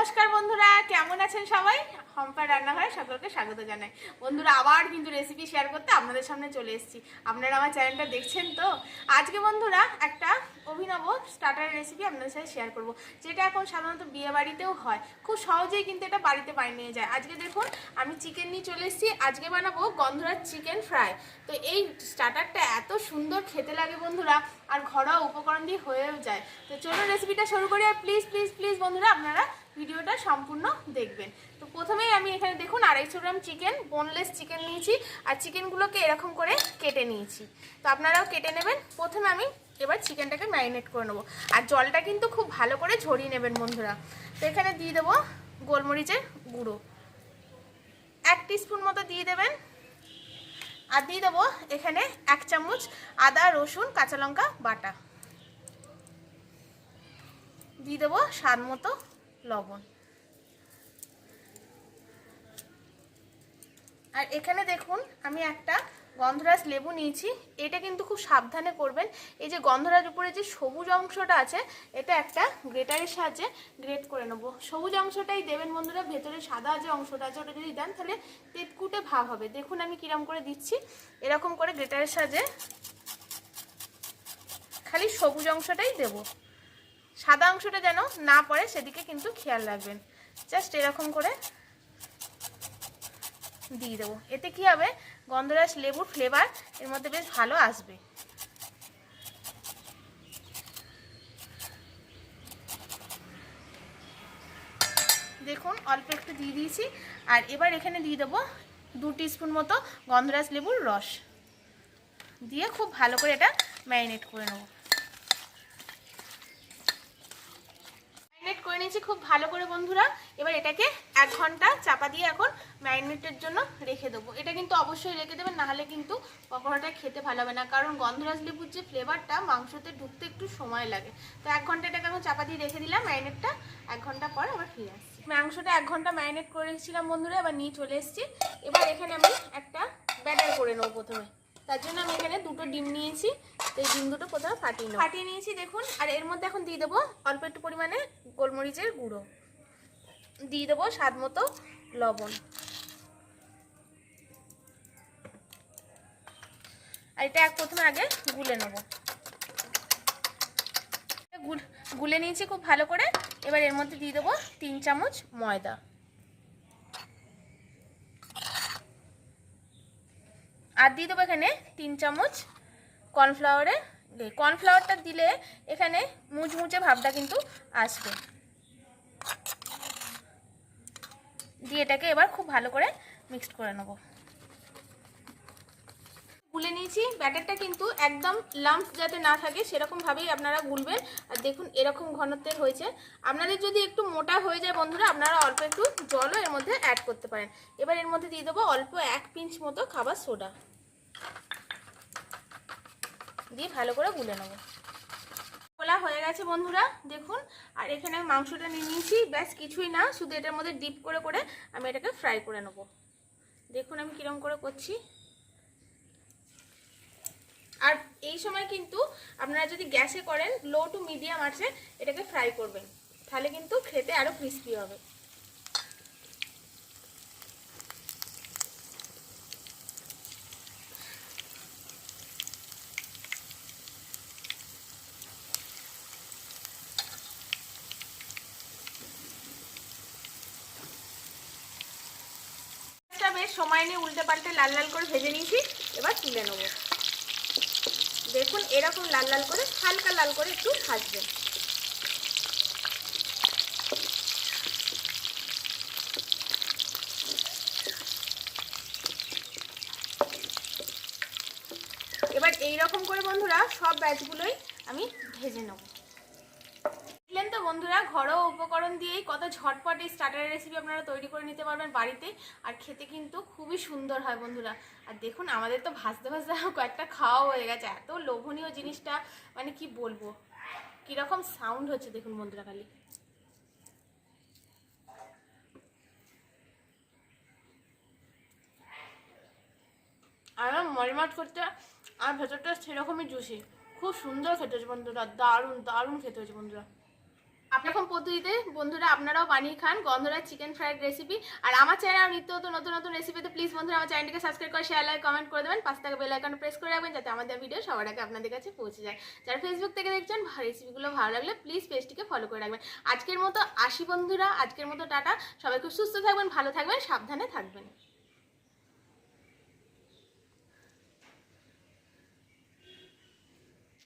নমস্কার বন্ধুরা, কেমন আছেন সবাই? হম্পার রান্নাঘরে সকলকে স্বাগত জানাই। বন্ধুরা, আবার কিন্তু রেসিপি শেয়ার করতে আপনাদের সামনে চলে এসেছি। আপনারা আমার চ্যানেলটা দেখছেন তো? আজকে বন্ধুরা, একটা অভিনব স্টার্টার রেসিপি আপনাদের সাথে শেয়ার করব, যেটা এখন সাধারণত বিয়ে বাড়িতেও হয়। খুব সহজেই কিন্তু এটা বাড়িতে বানিয়ে নিয়ে যায়। আজকে দেখুন, আমি চিকেন নিয়ে চলে এসেছি। আজকে বানাবো গন্ধরাজ চিকেন ফ্রাই তো এই স্টার্টারটা এত সুন্দর খেতে লাগে বন্ধুরা, আর ঘরোয়া উপকরণ দিয়ে হয়েও যায়। তো চলুন রেসিপিটা শুরু করি, আর প্লিজ প্লিজ প্লিজ বন্ধুরা, আপনারা ভিডিওটা সম্পূর্ণ দেখবেন। তো প্রথমেই আমি এখানে দেখুন আড়াইশো গ্রাম চিকেন বোনলেস চিকেন নিয়েছি আর চিকেনগুলোকে এরকম করে কেটে নিয়েছি। তো আপনারাও কেটে নেবেন। প্রথমে আমি এবার চিকেনটাকে ম্যারিনেট করে নেব। আর জলটা কিন্তু খুব ভালো করে ঝরিয়ে নেবেন বন্ধুরা। তো এখানে দিয়ে দেবো গোলমরিচের গুঁড়ো। এক স্পুন মতো দিয়ে দেবেন। আর দিয়ে দেবো এখানে এক চামচ আদা, রসুন, কাঁচা লঙ্কা বাটা। দিয়ে দেবো স্বাদ মতো লবণ। আর এখানে দেখুন, আমি একটা গন্ধরাজ লেবু নিয়েছি। এটা কিন্তু খুব সাবধানে করবেন। এই যে গন্ধরাজ উপরে যে সবুজ অংশটা আছে, এটা একটা গ্রেটারের সাহায্যে গ্রেট করে নেব। সবুজ অংশটাই দেবেন বন্ধুরা, ভেতরে সাদা যে অংশটা আছে, ওটা যদি দেন, তাহলে তেতকুটে ভাব হবে। দেখুন আমি কিরম করে দিচ্ছি। এরকম করে গ্রেটারের সাহায্যে খালি সবুজ অংশটাই দেব। সাদা অংশটা যেন না পড়ে, সেদিকে কিন্তু খেয়াল রাখবেন। জাস্ট এরকম করে দিয়ে দেবো। এতে কি হবে? গন্ধরাজ লেবুর ফ্লেভার এর মধ্যে বেশ ভালো আসবে। দেখুন, অল্প একটু দিয়ে দিয়েছি। আর এবার এখানে দিয়ে দেবো দু স্পুন মতো গন্ধরাজ লেবুর রস। দিয়ে খুব ভালো করে এটা ম্যারিনেট করে নেব ম্যারিনেট করে নিয়েছি খুব ভালো করে বন্ধুরা। এবার এটাকে এক ঘণ্টা চাপা দিয়ে এখন ম্যারিনেটের জন্য রেখে দেবো। এটা কিন্তু অবশ্যই রেখে দেবেন নাহলে কিন্তু পকোড়াটা খেতে ভালো হবে না। কারণ গন্ধরাজ লেবুর যে ফ্লেভারটা মাংসতে ঢুকতে একটু সময় লাগে। তো এক ঘণ্টা এটাকে এখন চাপা দিয়ে রেখে দিলাম, ম্যারিনেটটা এক ঘণ্টা পর আবার ফিরে আসছি। মাংসটা এক ঘণ্টা ম্যারিনেট করে বন্ধুরা, এবার নিয়ে চলে এসেছি। এবার এখানে আমি একটা ব্যাটার করে নেব প্রথমে। তার জন্য আমি এখানে দুটো ডিম নিয়েছি। এই ডিম দুটো প্রথমে ফাটিয়ে নেব ফাটিয়ে নিয়েছি, দেখুন। আর এর মধ্যে এখন দিয়ে দেবো অল্প একটু পরিমাণে গোলমরিচের গুঁড়ো। দিয়ে দেবো স্বাদ মতো লবণ। আর এটা এক প্রথমে আগে গুলে নেব। গুলে নিয়েছি খুব ভালো করে। এবার এর মধ্যে দিয়ে দেবো তিন চামচ ময়দা। আর দিয়ে দেবো এখানে তিন চামচ কর্নফ্লাওয়ারে কর্নফ্লাওয়ারটা দিলে এখানে মুচমুচে ভাবটা কিন্তু আসবে। দিয়ে এটাকে এবার খুব ভালো করে মিক্সড করে নেব। গুলে নিয়েছি। ব্যাটারটা কিন্তু একদম লাম্প যাতে না থাকে, সেরকমভাবেই আপনারা গুলবেন। আর দেখুন, এরকম ঘনত্বের হয়েছে। আপনাদের যদি একটু মোটা হয়ে যায় বন্ধুরা, আপনারা অল্প একটু জলও এর মধ্যে অ্যাড করতে পারেন। এবার এর মধ্যে দিয়ে দেবো অল্প এক পিঞ্চ মতো খাবার সোডা। দিয়ে ভালো করে গুলে নেব। খোলা হয়ে গেছে বন্ধুরা, দেখুন। আর এখানে আমি মাংসটা নিয়ে নিয়েছি। ব্যাস, কিছুই না, শুধু এটার মধ্যে ডিপ করে করে আমি এটাকে ফ্রাই করে নেব। দেখুন আমি কিরম করে করছি। আর এই সময় কিন্তু আপনারা যদি গ্যাসে করেন লো টু মিডিয়াম আছে, এটাকে ফ্রাই করবেন। তাহলে কিন্তু খেতে আরও ক্রিস্পি হবে। সময় নিয়ে উল্টে পাল্টে লাল লাল করে ভেজে নিয়েছি, এবার তুলে নেব। দেখুন, এরকম লাল লাল করে, হালকা লাল করে একটু ভাজবেন। এবার এই রকম করে বন্ধুরা, সব ব্যাচগুলোই আমি ভেজে নেব। দেখলেন তো বন্ধুরা, ঘরোয়া উপকরণ দিয়েই কত ঝটপট এই স্টার্টার রেসিপি আপনারা তৈরি করে নিতে পারবেন বাড়িতে। আর খেতে কিন্তু খুবই সুন্দর হয় বন্ধুরা। আর দেখুন, আমাদের তো ভাজতে ভাজতে কয়েকটা খাওয়া হয়ে গেছে। এত লোভনীয় জিনিসটা মানে কি বলব? কীরকম সাউন্ড হচ্ছে দেখুন বন্ধুরা খালি। আর মরিমাট করতে আর ভেতরটা সেরকমই জুসি খুব সুন্দর খেতে হচ্ছে বন্ধুরা, দারুণ দারুণ খেতে হচ্ছে বন্ধুরা। এরকম পদ্ধতিতে? বন্ধুরা, আপনারাও বানিয়ে খান গন্ধরাজ চিকেন ফ্রাইড রেসিপি আর আমার চ্যানেল নিত্য নতুন নতুন নতুন রেসিপিতে প্লিজ বন্ধুরা, আমার চ্যানেলটিকে সাবস্ক্রাইব করে শেয়ার লাইক কমেন্ট করে দেবেন। পাঁচ টাকা বেল প্রেস করে রাখবেন যাতে আমাদের ভিডিও সবার আগে আপনাদের কাছে পৌঁছে যায়। যারা ফেসবুক থেকে দেখছেন রেসিপিগুলো ভালো লাগলে প্লিজ পেজটিকে ফলো করে রাখবেন। আজকের মতো আসি বন্ধুরা, আজকের মতো টাটা। সবাই খুব সুস্থ থাকবেন, ভালো থাকবেন, সাবধানে থাকবেন।